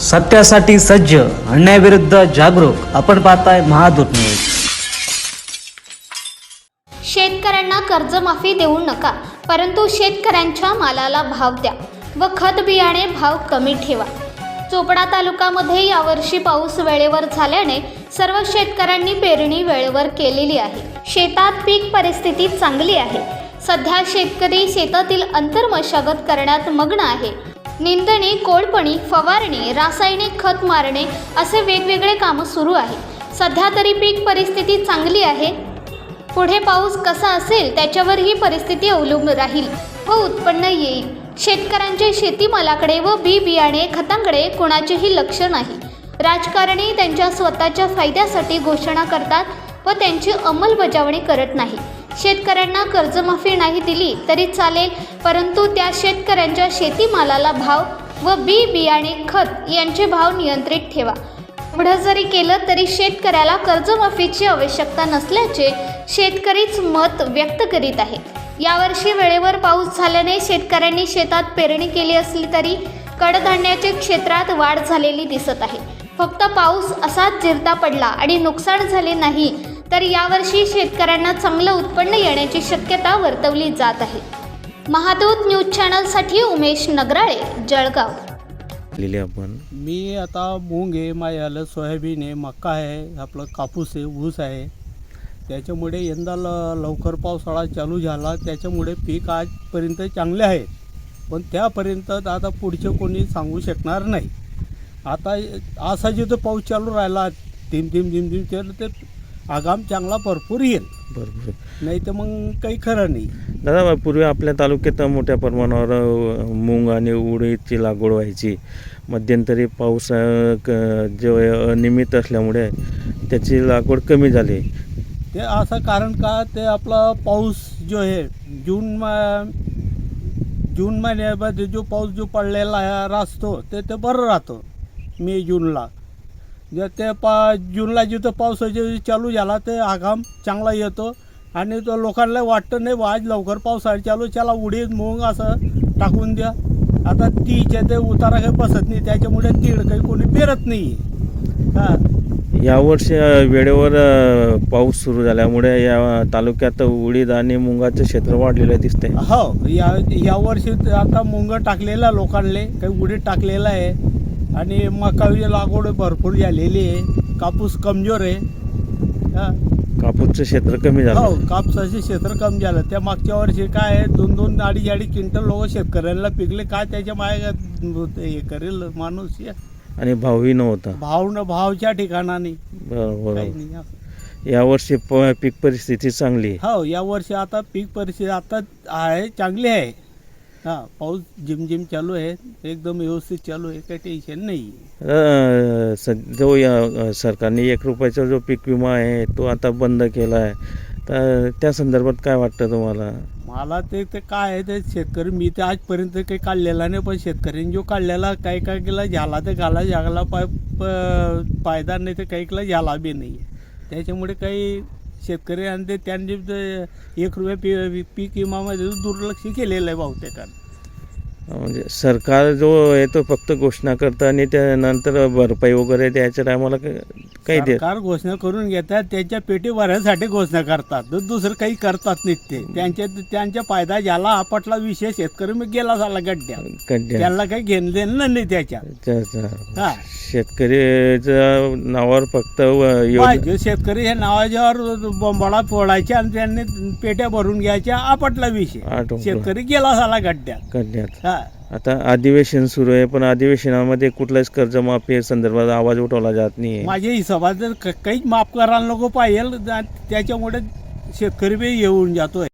सत्यासाठी सज्ज अन्यायाविरुद्ध जागरूक. आपण पाहताय महादूत न्यूज. शेतकऱ्यांना कर्जमाफी देऊ नका परंतु शेतकऱ्यांच्या मालाला भाव द्या व खत बियाणे भाव कमी ठेवा. चोपडा तालुक्यामध्ये यावर्षी पाऊस वेळेवर झाल्याने सर्व शेतकऱ्यांनी पेरणी वेळेवर केलेली आहे. शेतात पीक परिस्थिती चांगली आहे. सध्या शेतकरी शेतातील अंतर्मशागत करण्यात मग्न आहे. निंदणी कोळपणी फवारणी रासायनिक खत मारणे असे वेगवेगळे कामं सुरू आहे सध्या तरी पीक परिस्थिती चांगली आहे. पुढे पाऊस कसा असेल त्याच्यावर ही परिस्थिती अवलंबून राहील व उत्पन्न येईल. शेतकऱ्यांचे शेतीमालाकडे व बी बियाणे खतांकडे कोणाचेही लक्ष नाही. राजकारणी त्यांच्या स्वतःच्या फायद्यासाठी घोषणा करतात व त्यांची अंमलबजावणी करत नाही. शेतकऱ्यांना कर्जमाफी नाही दिली तरी चालेल परंतु त्या शेतकऱ्यांच्या शेतीमालाला भाव व बी बियाणे खत यांचे भाव नियंत्रित ठेवा. एवढं जरी केलं तरी शेतकऱ्याला कर्जमाफीची आवश्यकता नसल्याचे शेतकरीच मत व्यक्त करीत आहे यावर्षी वेळेवर पाऊस झाल्याने शेतकऱ्यांनी शेतात पेरणी केली असली तरी कडधान्याच्या क्षेत्रात वाढ झालेली दिसत आहे. फक्त पाऊस असाच जिरता पडला आणि नुकसान झाले नाही तर यावर्षी शेतकऱ्यांना चांगलं उत्पन्न येण्याची शक्यता वर्तवली जात आहे. महादूत न्यूज चॅनलसाठी उमेश नगराळे जळगाव. लिहिले आपण. मी आता मूग आहे माझ्या आलं सोयाबीन आहे मका आहे आपलं कापूस आहे ऊस आहे. त्याच्यामुळे यंदा ल लवकर पावसाळा चालू झाला. त्याच्यामुळे पीक आजपर्यंत चांगले आहे. पण त्यापर्यंत आता पुढचे कोणी सांगू शकणार नाही. आता असा जिथं पाऊस चालू राहिला तीन तीन तीन तीन तर ते आगाम चांगला भरपूर येईल. बरोबर नाही तर मग काही खरं नाही. दादा पूर्वी आपल्या तालुक्यात मोठ्या प्रमाणावर अ, मूग आणि उडीदची लागवड व्हायची. मध्यंतरी पाऊस अ, क- जे अनियमित असल्यामुळे त्याची लागवड कमी झाली. ते असं कारण का ते आपला पाऊस जो आहे जून मा जून महिन्यामध्ये जो पाऊस जो पडलेला राहतो ते ते बरं राहतं मे जूनला. जर ते पा जूनला जिथं पाऊस चालू झाला ते आगाम चांगला येतो. आणि तो लोकांना वाटतं नाही आज लवकर पावसाळा चालू चला उडीद मूग असं टाकून द्या. आता तीच्या ते उतारा काही बसत नाही त्याच्यामुळे तीड काही कोणी पेरत नाही हां. यावर्षी वेळेवर पाऊस सुरू झाल्यामुळे या तालुक्यात उडीद आणि मुंगाचं क्षेत्र वाढलेलं दिसतंय. हो या यावर्षी आता मुंग टाकलेला लोकांले काही उडीद टाकलेला आहे. आणि मकाची लागवड भरपूर झालेली आहे. कापूस कमजोर आहे. हा. कापूसचं क्षेत्र कमी हो झालं कापसाचे क्षेत्र कमी झालं. त्या मागच्या वर्षी काय आहे दोन दोन अडीच अडीच क्विंटल लोक शेतकऱ्यांना पिकले. काय त्याच्यामागे हे करेल माणूस? हे. आणि भावही नव्हता भाव न भावच्या ठिकाणाने. बरोबर नाही असं. यावर्षी प पीक परिस्थिती चांगली आहे. हो या वर्षी आता पीक परिस्थिती आता आहे चांगली आहे. हा पाऊस झिमझिम चालू आहे. एकदम व्यवस्थित चालू आहे. काही टेन्शन नाही. अ, सद- जो या सरकारने एक रुपयाचा जो पीक विमा आहे तो आता बंद केला आहे. तर त्या संदर्भात काय वाटतं तुम्हाला? मला ते ते काय आहे ते शेतकरी मी ते आजपर्यंत काही काढलेला नाही पण शेतकऱ्यांनी जो काढलेला काही काय केला झाला ते घाला जागला पाय प- फायदा नाही तर काही केला झाला बी नाही. त्याच्यामुळे काही शेतकरी आणि ते त्यांनी एक रुपया पी पीक विमामध्ये दुर्लक्ष केलेलं आहे बहुतेकांना. म्हणजे सरकार जो आहे तो फक्त घोषणा करतं आणि त्यानंतर भरपाई वगैरे द्यायच्या टायमाला काही देत सरकार घोषणा करून घेतात त्यांच्या पेटी भरण्यासाठी घोषणा करतात. तर दुसरं काही करतात नाहीत ते. त्यांच्या त्यांच्या फायदा झाला आपटला विषय शेतकरी मग गेला झाला गड्ड्या. कड्या त्यांना काही घेणं देणं नाही त्याच्या. त्याचा- हा. शेतकऱ्याच्या नावावर फक्त व- योजना पाहिजे शेतकरी हे नावाच्यावर बोंबाळा फोडायचे आणि त्यांनी पेट्या भरून घ्यायच्या आपटला विषय. शेतकरी गेला झाला गड्ड्यात. करण्यात हा. आता अधिवेशन सुरू आहे पण अधिवेशनामध्ये कुठल्याच कर्जमाफी संदर्भात आवाज उठवला जात नाही माझ्या हिशोबात जर क- काहीच माफ करायला नको पाहिजे त्याच्यामुळे शेतकरी बी येऊन जातोय.